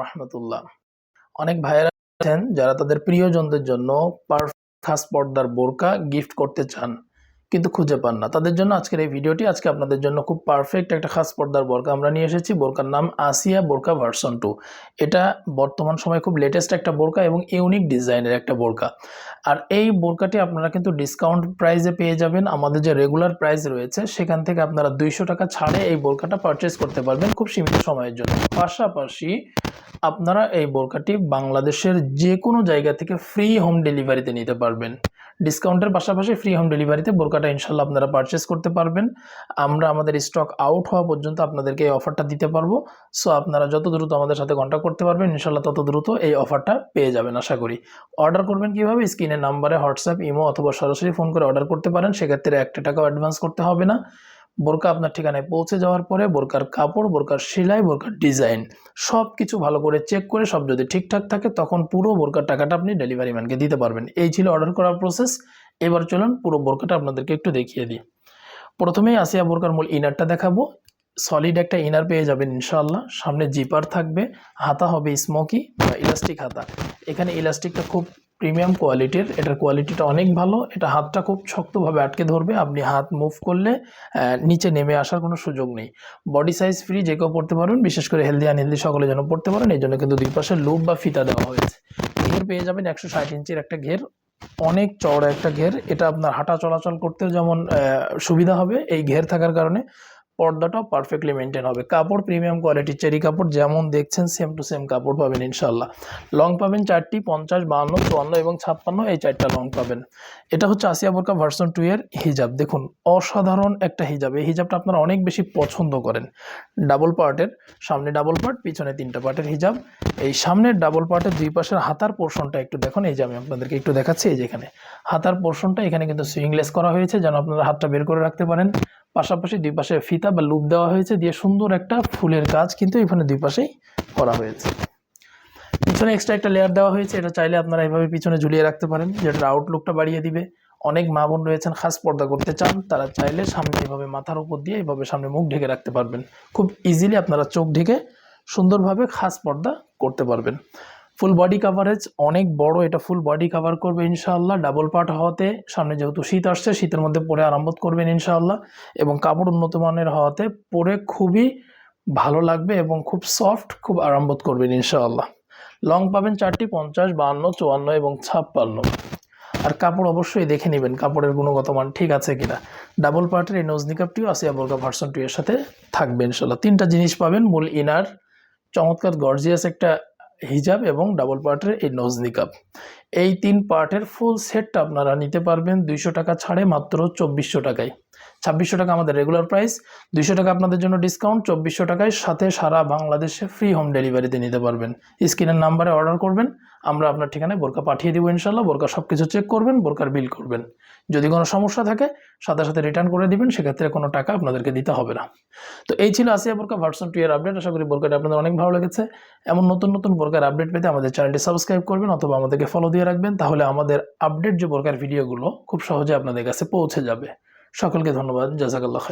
রহমতুল্লাহ। অনেক ভাইয়েরা আছেন যারা তাদের প্রিয়জনদের জন্য খাস পর্দার বোরকা গিফট করতে চান, কিন্তু খুঁজে পান না। তাদের জন্য আজকের এই ভিডিওটি আজকে আপনাদের জন্য খুব পারফেক্ট একটা খাস পর্দার বোরকা আমরা নিয়ে এসেছি। বোরকার নাম আসিয়া বোরকা ভার্সন টু এটা বর্তমান সময়ে খুব লেটেস্ট একটা বোরকা এবং ইউনিক ডিজাইনের একটা বোরকা। আর এই বোরকাটি আপনারা কিন্তু ডিসকাউন্ট প্রাইসে পেয়ে যাবেন। আমাদের যে রেগুলার প্রাইস রয়েছে, সেখান থেকে আপনারা দুইশো টাকা ছাড়ে এই বোরকাটা পারচেস করতে পারবেন খুব সীমিত সময়ের জন্য। পাশাপাশি আপনারা এই বোরকাটি বাংলাদেশের যে কোনো জায়গা থেকে ফ্রি হোম ডেলিভারিতে নিতে পারবেন। ডিসকাউন্টের পাশাপাশি ফ্রি হোম ডেলিভারিতে বোরকাটা ইনশাল্লাহ আপনারা পারচেস করতে পারবেন। আমরা আমাদের স্টক আউট হওয়া পর্যন্ত আপনাদেরকে এই অফারটা দিতে পারব। সো আপনারা যত দ্রুত আমাদের সাথে কন্ট্যাক্ট করতে পারবেন ইনশাল্লাহ তত দ্রুত এই অফারটা পেয়ে যাবেন, আশা করি। অর্ডার করবেন কীভাবে? স্ক্রিনের নাম্বারে হোয়াটসঅ্যাপ ইমো অথবা সরাসরি ফোন করে অর্ডার করতে পারেন। সেক্ষেত্রে একটা টাকাও অ্যাডভান্স করতে হবে না। বোরকা আপনার ঠিকানায় পৌঁছে যাওয়ার পরে বোরকার কাপড়, বোরকার সেলাই, বোরকার ডিজাইন সব কিছু ভালো করে চেক করে সব যদি ঠিকঠাক থাকে তখন পুরো বোরকার টাকাটা আপনি ডেলিভারি ম্যানকে দিতে পারবেন। এই ছিল অর্ডার করার প্রসেস এবার চলুন পুরো বোরকাটা আপনাদেরকে একটু দেখিয়ে দিই। প্রথমেই আসিয়া বোরকার মূল ইনারটা দেখাবো। সলিড একটা ইনার পেয়ে যাবেন ইনশাল্লাহ সামনে জিপার থাকবে, হাতা হবে স্মোকি বা ইলাস্টিক হাতা। এখানে ইলাস্টিকটা খুব প্রিমিয়াম কোয়ালিটির এটার কোয়ালিটিটা অনেক ভালো। এটা হাতটা খুব শক্তভাবে আটকে ধরবে। আপনি হাত মুভ করলে নিচে নেমে আসার কোনো সুযোগ নেই। বডি সাইজ ফ্রি যে কেউ পড়তে পারবেন, বিশেষ করে হেলদি আনহেলদি সকলে যেন পড়তে পারেন, এই জন্য কিন্তু দুই পাশে লুপ বা ফিতা দেওয়া হয়েছে। ঘের পেয়ে যাবেন একশো ষাট ইঞ্চির একটা ঘের। অনেক চওড়া একটা ঘের। এটা আপনার হাঁটা চলাচল করতেও যেমন সুবিধা হবে এই ঘের থাকার কারণে। পর্দাটাও পারফেক্টলি মেনটেন হবে। কাপড় প্রিমিয়াম কোয়ালিটি চেরি কাপড় যেমন দেখছেন সেম টু সেম কাপড় পাবেন ইনশাল্লাহ লং পাবেন চারটি, পঞ্চাশ বাহান্ন চুয়ান্ন এবং ছাপ্পান্ন, এই চারটা লং পাবেন। এটা হচ্ছে আসিয়া বোরকা ভার্সন টু এর হিজাব। দেখুন, অসাধারণ একটা হিজাব। এই হিজাবটা আপনারা অনেক বেশি পছন্দ করেন। ডাবল পার্টের সামনে ডাবল পার্ট পিছনে তিনটা পার্টের হিজাব। এই সামনের ডাবল পার্টের দুই পাশের হাতার পোর্শনটা একটু দেখুন। এই যে আমি আপনাদেরকে একটু দেখাচ্ছি, এই যে এখানে। হাতার পোর্শনটা এখানে কিন্তু সুইংলেস করা হয়েছে, যেন আপনারা হাতটা বের করে রাখতে পারেন। পাশাপাশি দুই পাশে ফিতা বা লুপ দেওয়া হয়েছে দিয়ে সুন্দর একটা ফুলের কাজ কিন্তু এখানে দুই পাশেই করা হয়েছে। পিছনে এক্সট্রা একটা লেয়ার দেওয়া হয়েছে, এটা চাইলে আপনারা এইভাবে পিছনে ঝুলিয়ে রাখতে পারেন, যেটার আউটলুকটা বাড়িয়ে দিবে। অনেক মা বোন রয়েছেন, খাস পর্দা করতে চান, তারা চাইলে সামনে এভাবে মাথার উপর দিয়ে এভাবে সামনে মুখ ঢেকে রাখতে পারবেন। খুব ইজিলি আপনারা চোখ ঢেকে সুন্দরভাবে খাস পর্দা করতে পারবেন। ফুল বডি কাভারেজ অনেক বড় এটা ফুল বডি কভার করবে ইনশাআল্লাহ। ডাবল পার্ট হওয়াতে, সামনে যেহেতু শীত আসছে, শীতের মধ্যে পরে আরাম করবেন ইনশাআল্লাহ। এবং কাপড় উন্নত মানের হওয়াতে পরে খুবই ভালো লাগবে এবং খুব সফট খুব আরাম করবেন ইনশাআল্লাহ। লং পাবেন চারটি, পঞ্চাশ, বাহান্ন, চুয়ান্ন এবং ছাপ্পান্ন। আর কাপড় অবশ্যই দেখে নেবেন, কাপড়ের গুণগত মান ঠিক আছে কিনা। ডাবল পার্টের এই নোজ নিকাপটিও আসিয়া বোরকা ভার্সন টু এর সাথে থাকবে ইনশাল্লাহ তিনটা জিনিস পাবেন, মূল ইনার চমৎকার গর্জিয়াস একটা হিজাব এবং ডাবল পার্টের এই নোজ নিকাপ এই তিন পার্টের ফুল সেটটা আপনারা নিতে পারবেন দুইশো টাকা ছাড়ে মাত্র চব্বিশশো টাকায়। ছাব্বিশশো টাকা আমাদের রেগুলার প্রাইস দুইশো টাকা আপনাদের জন্য ডিসকাউন্ট চব্বিশশো টাকায় সাথে সারা বাংলাদেশে ফ্রি হোম ডেলিভারিতে নিতে পারবেন। স্ক্রিনের নাম্বারে অর্ডার করবেন, আমরা আপনার ঠিকানায় বোরকা পাঠিয়ে দেবো ইনশাল্লাহ বোরকা সব কিছু চেক করবেন, বোরকার বিল করবেন। যদি কোনো সমস্যা থাকে, সাথে সাথে রিটার্ন করে দিবেন, সেক্ষেত্রে কোনো টাকা আপনাদেরকে দিতে হবে না। তো এই ছিল আসিয়া বোরকা ভার্সন টু এর আপডেট আশা করি বোরকাটা আপনাদের অনেক ভালো লেগেছে। এমন নতুন নতুন বোরকার আপডেট পেতে আমাদের চ্যানেলটি সাবস্ক্রাইব করবেন, অথবা আমাদেরকে ফলো দিয়ে রাখবেন, তাহলে আমাদের আপডেট যে প্রকার ভিডিওগুলো খুব সহজে আপনাদের কাছে পৌঁছে যাবে। সকলকে ধন্যবাদ, জাজাকাল্লাহ খাই